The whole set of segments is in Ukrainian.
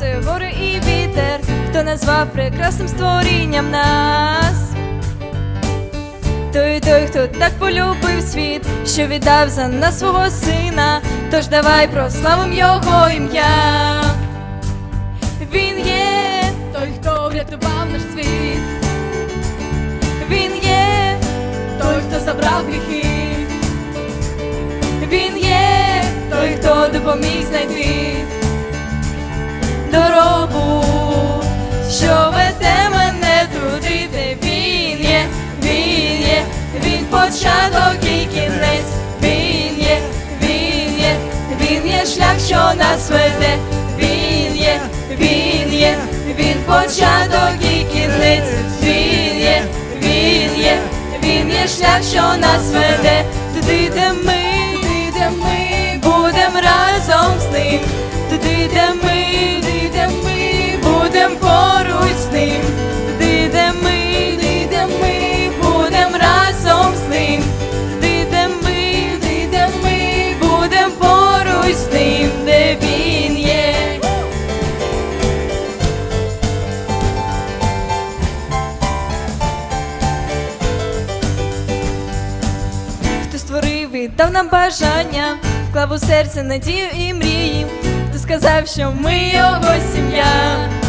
сонце, гори і вітер, хто назвав прекрасним створінням нас. Той, той, хто так полюбив світ, що віддав за нас свого сина, тож давай прославим його ім'я. Він є Той, хто врятував наш світ, Він є, той, хто забрав гріхи, він є, той, хто допоміг знайти дорогу, що веде мене туди, де він є, він є, він початок і кінець, він є, він є, він є шлях, що нас веде, він є, він є, він початок і кінець, він є, він є, він є шлях, що нас веде, туди, де ми, туди, де ми будем разом з ним, туди, де ми, поруч з ним, туди, де ми, туди, де ми будем разом з ним, де ми, де ми будем поруч з ним, де він є. хто створив і дав нам бажання, вклав у серце надію і мрії, сказав, що ми його сім'я.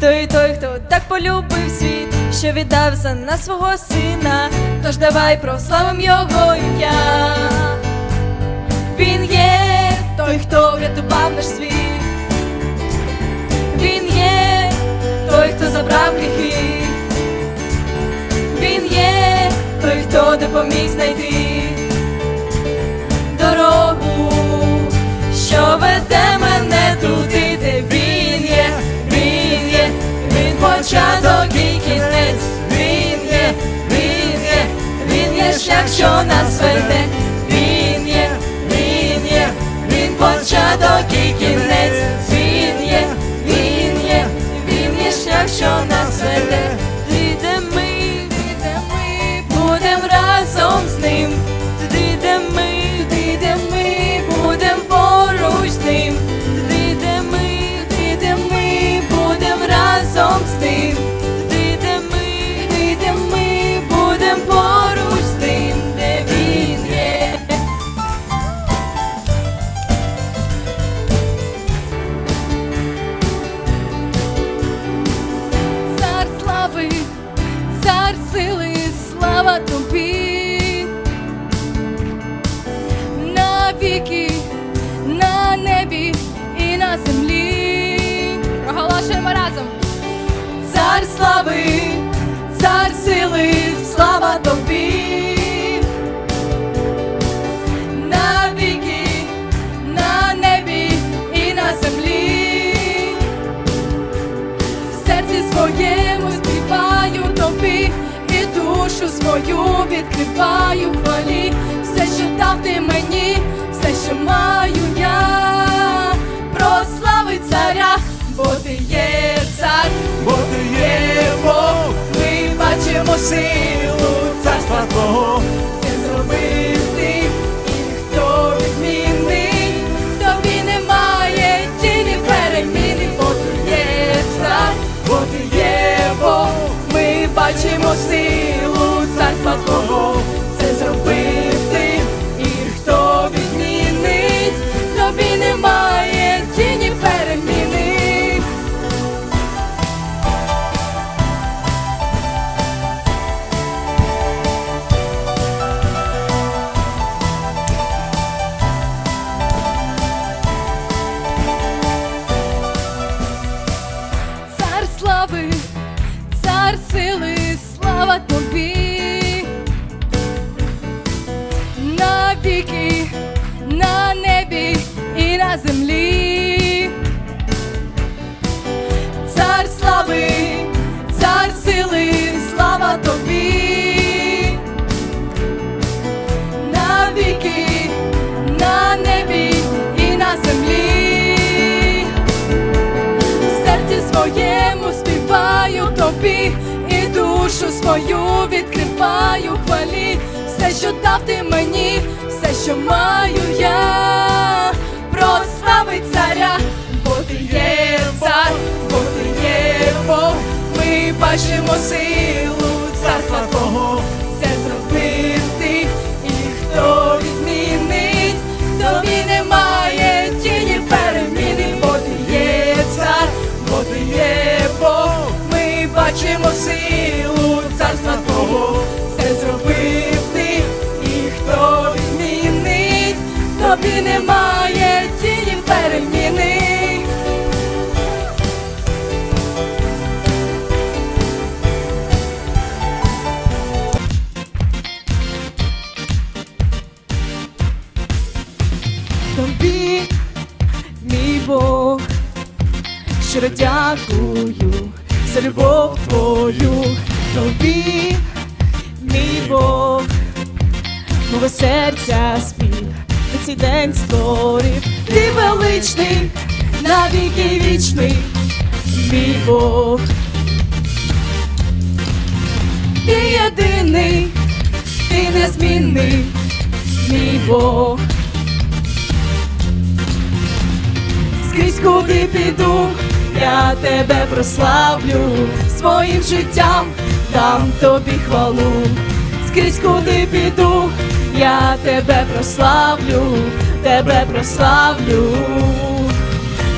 Той, той, хто так полюбив світ, що віддав за нас свого сина, тож давай прославим його ім'я. Він є, той, хто врятував наш світ, він є, той, хто забрав гріхи. Він є, той, хто допоміг знайти початок і кінець, він є, він є, він є шлях, що нас веде, сили, слава тобі. На віки, на небі і на землі. Проголошуємо разом. Цар слави, цар сили, слава тобі. Душу відкриваю хвалі. Все, що дав ти мені, все, що маю я, прослави царя, бо ти є цар, бо ти є Бог, ми бачимо силу царства Твого, ти зробив ти, і хто відмінний, тобі немає тіні переміни, бо ти є цар, бо ти є Бог, ми бачимо силу царства на землі. Цар слави, цар сили, слава тобі. На віки, на небі і на землі в серці своєму співаю тобі, і душу свою відкриваю хвалі, все, що дав ти мені, все, що маю я, слави царя, бо ти є цар, бо ти є Бог, ми бачимо силу царства Твого, це зробив ти, і хто відмінить, тобі немає тіні переміни, бо ти є цар, бо ти є Бог, ми бачимо силу царства Твого, це зробив ти, і хто відмінить, тобі немає. Дякую за любов твою, тобі, мій Бог, мого серця спів, ти цей день створив, ти величний, навіки вічний, мій Бог. Ти єдиний, ти незмінний, мій Бог. скрізь куди піду, я тебе прославлю своїм життям, дам тобі хвалу, скрізь куди піду, я тебе прославлю, тебе прославлю,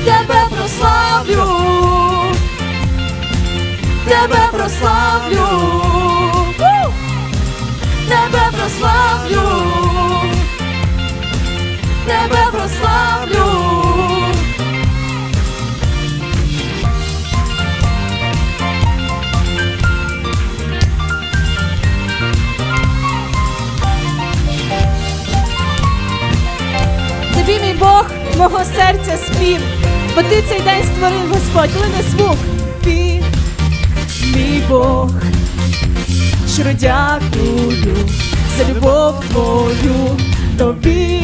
тебе прославлю, тебе прославлю, ти цей день створив Господь, лине не звук. Ти, мій Бог, щиро дякую за любов твою, тобі,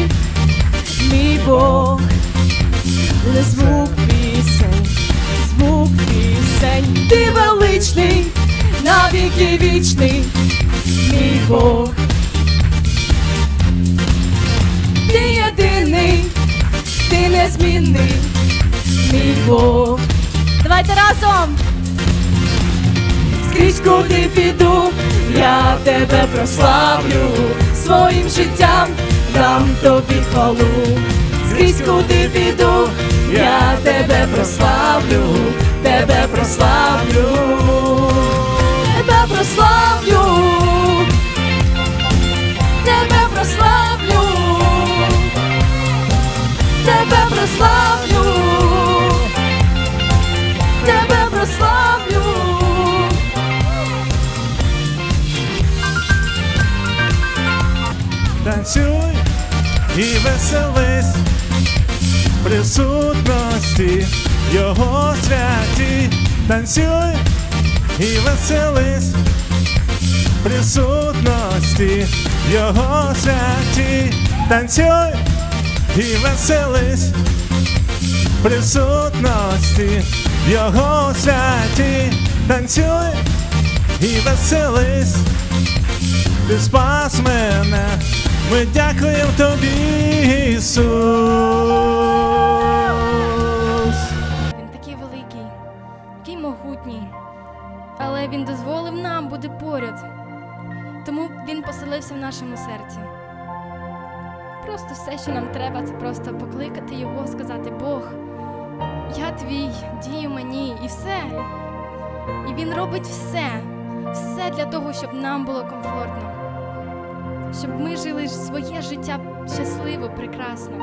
мій Бог, не звук Бог. Давайте разом. Скрізь куди піду, я тебе прославлю своїм життям, дам тобі хвалу. Скрізь куди піду, я тебе прославлю, тебе прославлю, Танцюй і веселись присутності Його святі. Танцюй і веселись присутності Його святі. Танцюй і веселись присутності Його святі. Танцюй і веселись ти спас мене, ми дякуємо тобі, Ісус. Він такий великий, такий могутній, але він дозволив нам бути поряд. Тому він поселився в нашому серці. Просто все, що нам треба, це просто покликати його, сказати Бог, я твій, дію мені, і все. І він робить все, все для того, щоб нам було комфортно, щоб ми жили своє життя щасливо, прекрасно.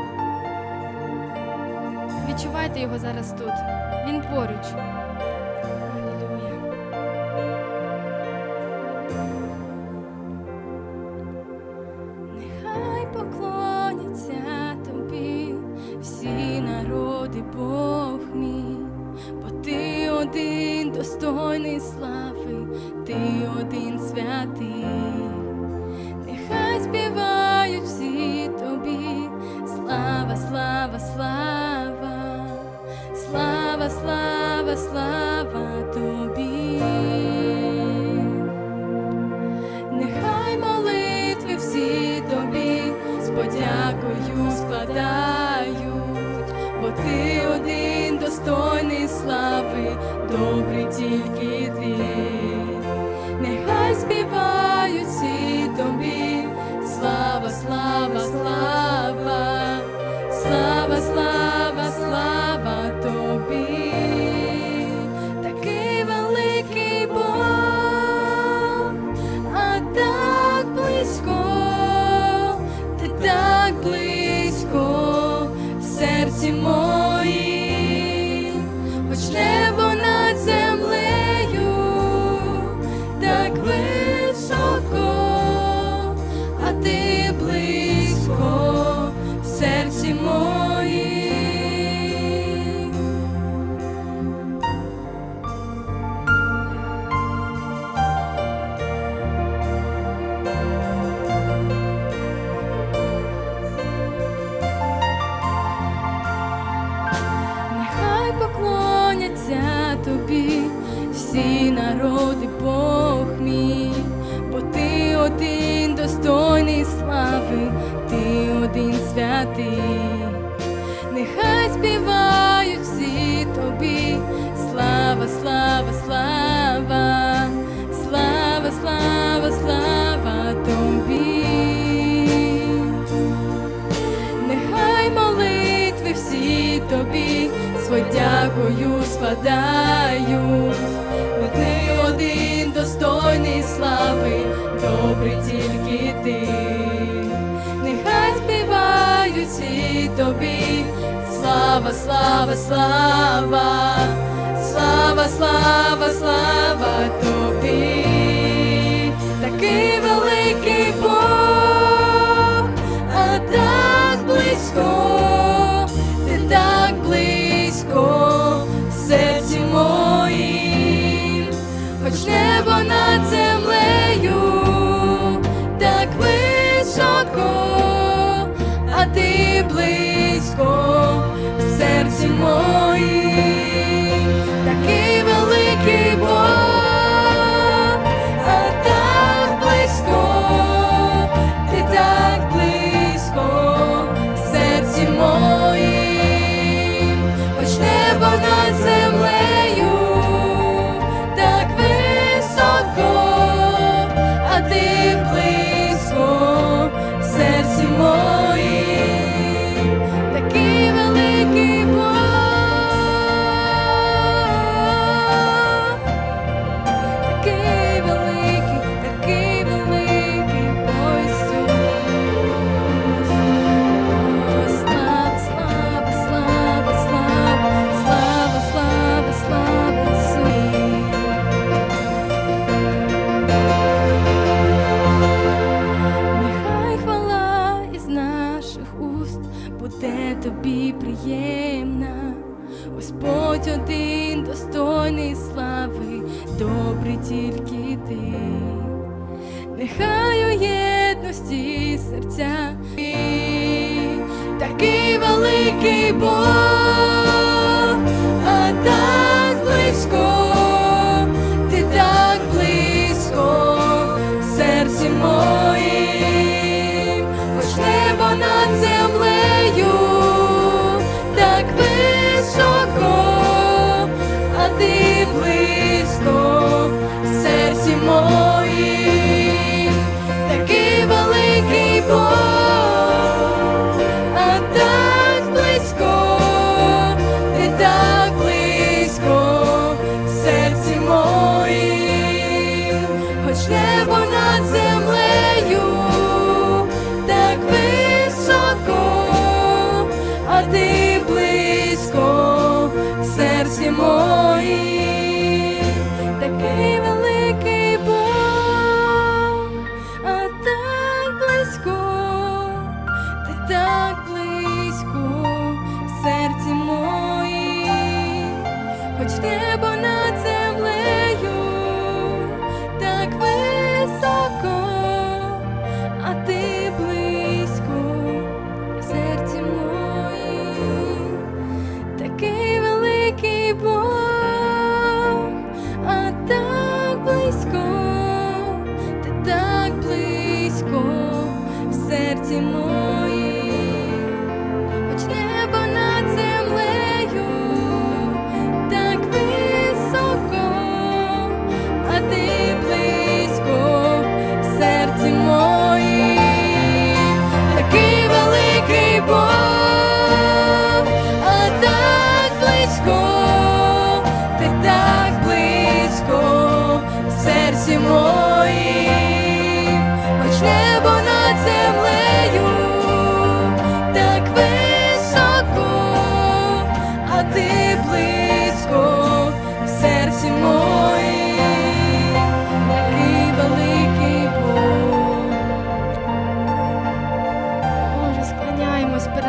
Відчувайте його зараз тут. Він поруч. Алілуя. Нехай поклоняться тобі всі народи, Бог мій, бо ти один достойний слави, ти один святий. Нехай тобою спадають, бо ти один достойний слави, добрий тільки ти, нехай співають всі тобі, слава, слава, слава, слава, слава, слава.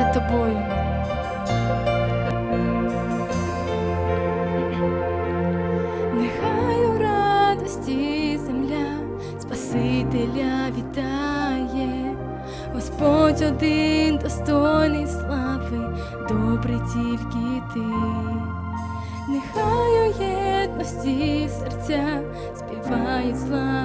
Тобою. Нехай у радості земля Спасителя вітає, Господь один достойний слави, добрий тільки ти. Нехай у єдності серця співають слава,